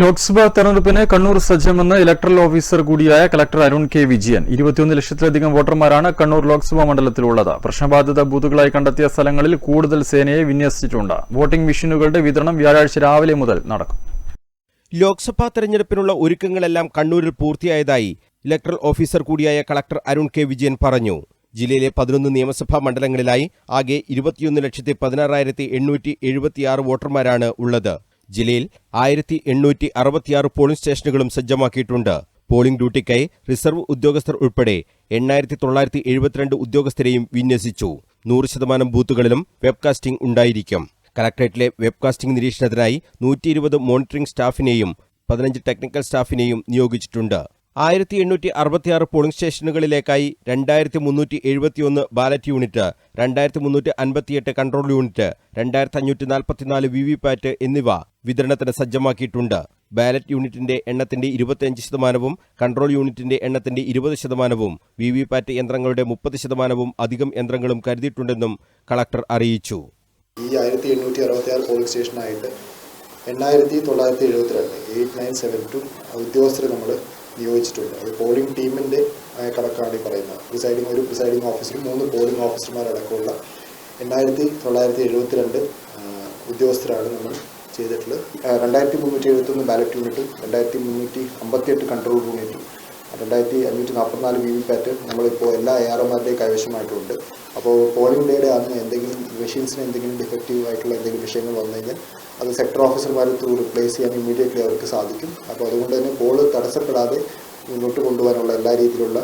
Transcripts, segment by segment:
ലോക്സഭാ തെരഞ്ഞെടുപ്പിന് കണ്ണൂർ സജ്ജമെന്ന് electoral officer കൂടിയായ കളക്ടർ അരുൺ കെ വിജയൻ. ഇരുപത്തിയൊന്ന് ലക്ഷത്തിലധികം വോട്ടർമാരാണ് കണ്ണൂർ ലോക്സഭാ മണ്ഡലത്തിലുള്ളത്. പ്രശ്നബാധിത ബൂത്തുകളായി കണ്ടെത്തിയ സ്ഥലങ്ങളിൽ കൂടുതൽ സേനയെ വിന്യസിച്ചിട്ടുണ്ട്. വോട്ടിംഗ് മെഷീനുകളുടെ വിതരണം വ്യാഴാഴ്ച രാവിലെ മുതൽ നടക്കും. ലോക്സഭാ തെരഞ്ഞെടുപ്പിനുള്ള ഒരുക്കങ്ങളെല്ലാം കണ്ണൂരിൽ പൂർത്തിയായതായി ഇലക്ട്രൽ ഓഫീസർ കൂടിയായ കളക്ടർ അരുൺ കെ വിജയൻ പറഞ്ഞു. ജില്ലയിലെ പതിനൊന്ന് നിയമസഭാ മണ്ഡലങ്ങളിലായി ആകെ ഇരുപത്തിയൊന്ന് ലക്ഷത്തി പതിനാറായിരത്തി എണ്ണൂറ്റി എഴുപത്തിയാറ് വോട്ടർമാരാണ് ഉള്ളത്. ജില്ലയിൽ ആയിരത്തി എണ്ണൂറ്റി അറുപത്തിയാറ് പോളിംഗ് സ്റ്റേഷനുകളും സജ്ജമാക്കിയിട്ടുണ്ട്. പോളിംഗ് ഡ്യൂട്ടിക്കായി റിസർവ് ഉദ്യോഗസ്ഥർ ഉൾപ്പെടെ എണ്ണായിരത്തി തൊള്ളായിരത്തി എഴുപത്തിരണ്ട് ഉദ്യോഗസ്ഥരെയും വിന്യസിച്ചു. നൂറ് ശതമാനം ബൂത്തുകളിലും വെബ്കാസ്റ്റിംഗ് ഉണ്ടായിരിക്കും. കലക്ടറേറ്റിലെ വെബ്കാസ്റ്റിംഗ് നിരീക്ഷണത്തിനായി നൂറ്റി ഇരുപത് മോണിറ്ററിംഗ് സ്റ്റാഫിനെയും പതിനഞ്ച് ടെക്നിക്കൽ സ്റ്റാഫിനെയും നിയോഗിച്ചിട്ടുണ്ട്. ആയിരത്തി എണ്ണൂറ്റി അറുപത്തിയാറ് പോളിംഗ് സ്റ്റേഷനുകളിലേക്കായി രണ്ടായിരത്തി മുന്നൂറ്റി എഴുപത്തിയൊന്ന് ബാലറ്റ് യൂണിറ്റ് രണ്ടായിരത്തി മുന്നൂറ്റി അൻപത്തിയെട്ട് കൺട്രോൾ യൂണിറ്റ് രണ്ടായിരത്തി അഞ്ഞൂറ്റി നാൽപ്പത്തിനാല് വി വി പാറ്റ് എന്നിവ വിതരണത്തിന് സജ്ജമാക്കിയിട്ടുണ്ട്. ബാലറ്റ് യൂണിറ്റിന്റെ എണ്ണത്തിന്റെ ഇരുപത്തിയഞ്ച് ശതമാനവും കൺട്രോൾ യൂണിറ്റിന്റെ എണ്ണത്തിന്റെ ഇരുപത് ശതമാനവും വി വി പാറ്റ് യന്ത്രങ്ങളുടെ മുപ്പത് ശതമാനവും അധികം യന്ത്രങ്ങളും കരുതിയിട്ടുണ്ടെന്നും കളക്ടർ അറിയിച്ചു. ഈ ആയിരത്തി എണ്ണൂറ്റി അറുപത്തി പോളിംഗ് സ്റ്റേഷനായിട്ട് എണ്ണായിരത്തി തൊള്ളായിരത്തി എഴുപത്തിരണ്ട് എയ്റ്റ് നയൻ സെവൻ ടു ഉദ്യോഗസ്ഥരെ നമ്മൾ നിയോഗിച്ചിട്ടുണ്ട്. ഒരു പോളിംഗ് ടീമിന്റെ കണക്കാണ് ഈ പറയുന്നത്. പ്രിസൈഡിംഗ് ഒരു പ്രിസൈഡിംഗ് ഓഫീസറും മൂന്ന് പോളിംഗ് ഓഫീസർമാരടക്കമുള്ള എണ്ണായിരത്തി തൊള്ളായിരത്തി എഴുപത്തിരണ്ട് ഉദ്യോഗസ്ഥരാണ് നമ്മൾ ചെയ്തിട്ടുള്ളത്. രണ്ടായിരത്തി മുന്നൂറ്റി എഴുപത്തൊന്ന് ബാലറ്റ് യൂണിറ്റും രണ്ടായിരത്തി മുന്നൂറ്റി അമ്പത്തിയെട്ട് കൺട്രോൾ യൂണിറ്റും രണ്ടായിരത്തി അഞ്ഞൂറ്റി നാൽപ്പത്തിനാല് വി വി പാറ്റ് നമ്മളിപ്പോൾ എല്ലാ എ ആർ ഒമാരുടെയും കൈവശമായിട്ടുണ്ട്. അപ്പോൾ പോളിംഗ് ഡേയുടെ അന്ന് എന്തെങ്കിലും മെഷീൻസിന് എന്തെങ്കിലും ഡിഫക്റ്റീവ് ആയിട്ടുള്ള എന്തെങ്കിലും വിഷയങ്ങൾ വന്നു കഴിഞ്ഞാൽ അത് സെക്ടർ ഓഫീസർമാർ ത്രൂ റിപ്ലേസ് ചെയ്യാൻ ഇമ്മീഡിയറ്റ്ലി അവർക്ക് സാധിക്കും. അപ്പോൾ അതുകൊണ്ട് തന്നെ പോൾ തടസ്സപ്പെടാതെ മുന്നോട്ട് കൊണ്ടുപോകാനുള്ള എല്ലാ രീതിയിലുള്ള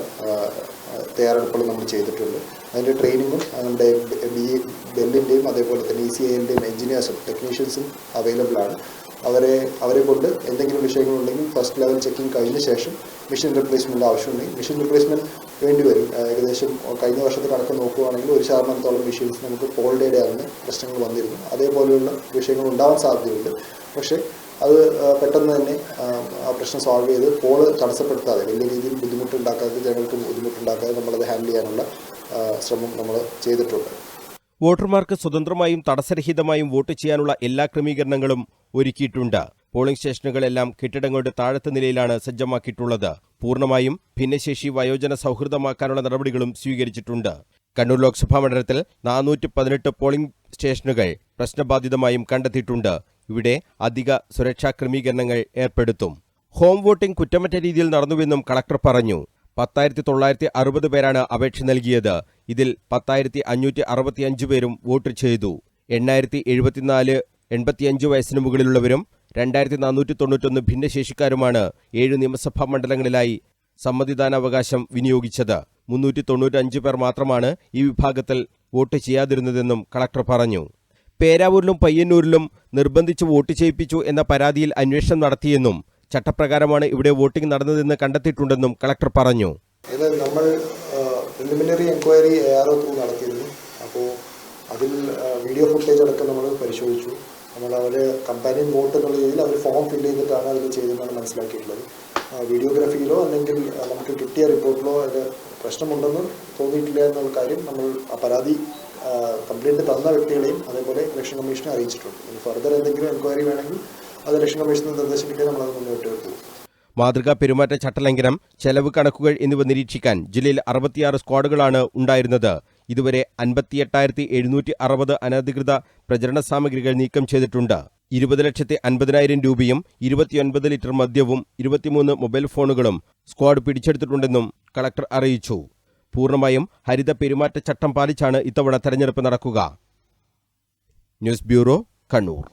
തയ്യാറെടുപ്പുകളും നമ്മൾ ചെയ്തിട്ടുണ്ട്. അതിന്റെ ട്രെയിനിങ്ങും നമ്മുടെ ബി ബെല്ലിന്റെയും അതേപോലെ തന്നെ ഇ സി ഐന്റെയും എഞ്ചിനീയേഴ്സും ടെക്നീഷ്യൻസും അവൈലബിൾ ആണ് അവരെ അവരെ കൊണ്ട് എന്തെങ്കിലും വിഷയങ്ങളുണ്ടെങ്കിൽ ഫസ്റ്റ് ലെവൽ ചെക്കിംഗ് കഴിഞ്ഞ ശേഷം മിഷൻ റിപ്ലേസ്മെന്റ് ആവശ്യമുണ്ടെങ്കിൽ മിഷൻ റിപ്ലേസ്മെന്റ് വേണ്ടി വരും. ഏകദേശം കഴിഞ്ഞ വർഷത്തെ കണക്ക് നോക്കുകയാണെങ്കിൽ ഒരു ശതമാനത്തോളം മെഷീൻസ് നമുക്ക് പോൾ ആകുന്ന പ്രശ്നങ്ങൾ വന്നിരുന്നു അതേപോലെയുള്ള വിഷയങ്ങൾ ഉണ്ടാവാൻ സാധ്യതയുണ്ട്. പക്ഷേ അത് പെട്ടെന്ന് തന്നെ ആ പ്രശ്നം സോൾവ് ചെയ്ത് കോൾ തടസ്സപ്പെടുത്താതെ വലിയ രീതിയിൽ ബുദ്ധിമുട്ടുണ്ടാക്കാതെ ജനങ്ങൾക്ക് ബുദ്ധിമുട്ടുണ്ടാക്കാതെ നമ്മളത് ഹാൻഡിൽ ചെയ്യാനുള്ള ശ്രമം നമ്മൾ ചെയ്തിട്ടുണ്ട്. വോട്ടർമാർക്ക് സ്വതന്ത്രമായും തടസ്സരഹിതമായും വോട്ട് ചെയ്യാനുള്ള എല്ലാ ക്രമീകരണങ്ങളും ഒരുക്കിയിട്ടുണ്ട്. പോളിംഗ് സ്റ്റേഷനുകളെല്ലാം കെട്ടിടങ്ങളുടെ താഴത്തെ നിലയിലാണ് സജ്ജമാക്കിയിട്ടുള്ളത്. പൂർണമായും ഭിന്നശേഷി വയോജന സൗഹൃദമാക്കാനുള്ള നടപടികളും സ്വീകരിച്ചിട്ടുണ്ട്. കണ്ണൂർ ലോക്സഭാ മണ്ഡലത്തിൽ നാനൂറ്റി പതിനെട്ട് പോളിംഗ് സ്റ്റേഷനുകൾ പ്രശ്നബാധിതമായും കണ്ടെത്തിയിട്ടുണ്ട്. ഇവിടെ അധിക സുരക്ഷാ ക്രമീകരണങ്ങൾ ഏർപ്പെടുത്തും. ഹോം വോട്ടിംഗ് കുറ്റമറ്റ രീതിയിൽ നടന്നുവെന്നും കളക്ടർ പറഞ്ഞു. പത്തായിരത്തി തൊള്ളായിരത്തി അറുപത് പേരാണ് അപേക്ഷ നൽകിയത്. ഇതിൽ പത്തായിരത്തി അഞ്ഞൂറ്റി അറുപത്തിയഞ്ച് പേരും വോട്ട് ചെയ്തു. എണ്ണായിരത്തി എഴുപത്തിനാല് എൺപത്തിയഞ്ച് വയസ്സിന് മുകളിലുള്ളവരും രണ്ടായിരത്തി നാനൂറ്റി തൊണ്ണൂറ്റൊന്ന് ഭിന്നശേഷിക്കാരുമാണ് ഏഴ് നിയമസഭാ മണ്ഡലങ്ങളിലായി സമ്മതിദാനാവകാശം വിനിയോഗിച്ചത്. മുന്നൂറ്റി തൊണ്ണൂറ്റഞ്ച് പേർ മാത്രമാണ് ഈ വിഭാഗത്തിൽ വോട്ട് ചെയ്യാതിരുന്നതെന്നും കളക്ടർ പറഞ്ഞു. പേരാവൂരിലും പയ്യന്നൂരിലും നിർബന്ധിച്ച് വോട്ട് ചെയ്യിപ്പിച്ചു എന്ന പരാതിയിൽ അന്വേഷണം നടത്തിയെന്നും ചട്ടപ്രകാരമാണ് ഇവിടെ വോട്ടിംഗ് നടന്നതെന്ന് കണ്ടെത്തിയിട്ടുണ്ടെന്നും കളക്ടർ പറഞ്ഞു. ഇത് നമ്മൾ preliminary enquiry A R O through നടത്തിയിരുന്നു. അപ്പോൾ അതിൽ വീഡിയോ ഫുട്ടേജ് അടക്കം നമ്മൾ പരിശോധിച്ചു. നമ്മൾ അവർ കമ്പാനിയൻ വോട്ട് എന്നുള്ള രീതിയിൽ അവർ ഫോം ഫില്ല് ചെയ്തിട്ടാണ് അതിൽ ചെയ്തതെന്നാണ് മനസ്സിലാക്കിയിട്ടുള്ളത്. വീഡിയോഗ്രാഫിയിലോ അല്ലെങ്കിൽ നമുക്ക് കിട്ടിയ റിപ്പോർട്ടിലോ അതിൽ പ്രശ്നമുണ്ടെന്ന് തോന്നിയിട്ടില്ല എന്നുള്ള കാര്യം നമ്മൾ ആ പരാതി കംപ്ലൈന്റ് തന്ന വ്യക്തികളെയും അതേപോലെ ഇലക്ഷൻ കമ്മീഷനെ അറിയിച്ചിട്ടുണ്ട്. ഇനി ഫർദർ എന്തെങ്കിലും എൻക്വയറി വേണമെങ്കിൽ അത് ഇലക്ഷൻ കമ്മീഷന് നിർദ്ദേശിക്കാൻ നമ്മളത് മുന്നോട്ട് വെക്കും മാതൃകാ പെരുമാറ്റ ചട്ടലംഘനം ചെലവ് കണക്കുകൾ എന്നിവ നിരീക്ഷിക്കാൻ ജില്ലയിൽ അറുപത്തിയാറ് സ്ക്വാഡുകളാണ് ഉണ്ടായിരുന്നത്. ഇതുവരെ അൻപത്തിയെട്ടായിരത്തി എഴുന്നൂറ്റി അറുപത് അനധികൃത പ്രചരണ സാമഗ്രികൾ നീക്കം ചെയ്തിട്ടുണ്ട്. ഇരുപത് ലക്ഷത്തി അൻപതിനായിരം രൂപയും ഇരുപത്തിയൊൻപത് ലിറ്റർ മദ്യവും ഇരുപത്തിമൂന്ന് മൊബൈൽ ഫോണുകളും സ്ക്വാഡ് പിടിച്ചെടുത്തിട്ടുണ്ടെന്നും കളക്ടർ അറിയിച്ചു. പൂർണമായും ഹരിത പെരുമാറ്റച്ചട്ടം പാലിച്ചാണ് ഇത്തവണ തെരഞ്ഞെടുപ്പ് നടക്കുക. News bureau Kannur.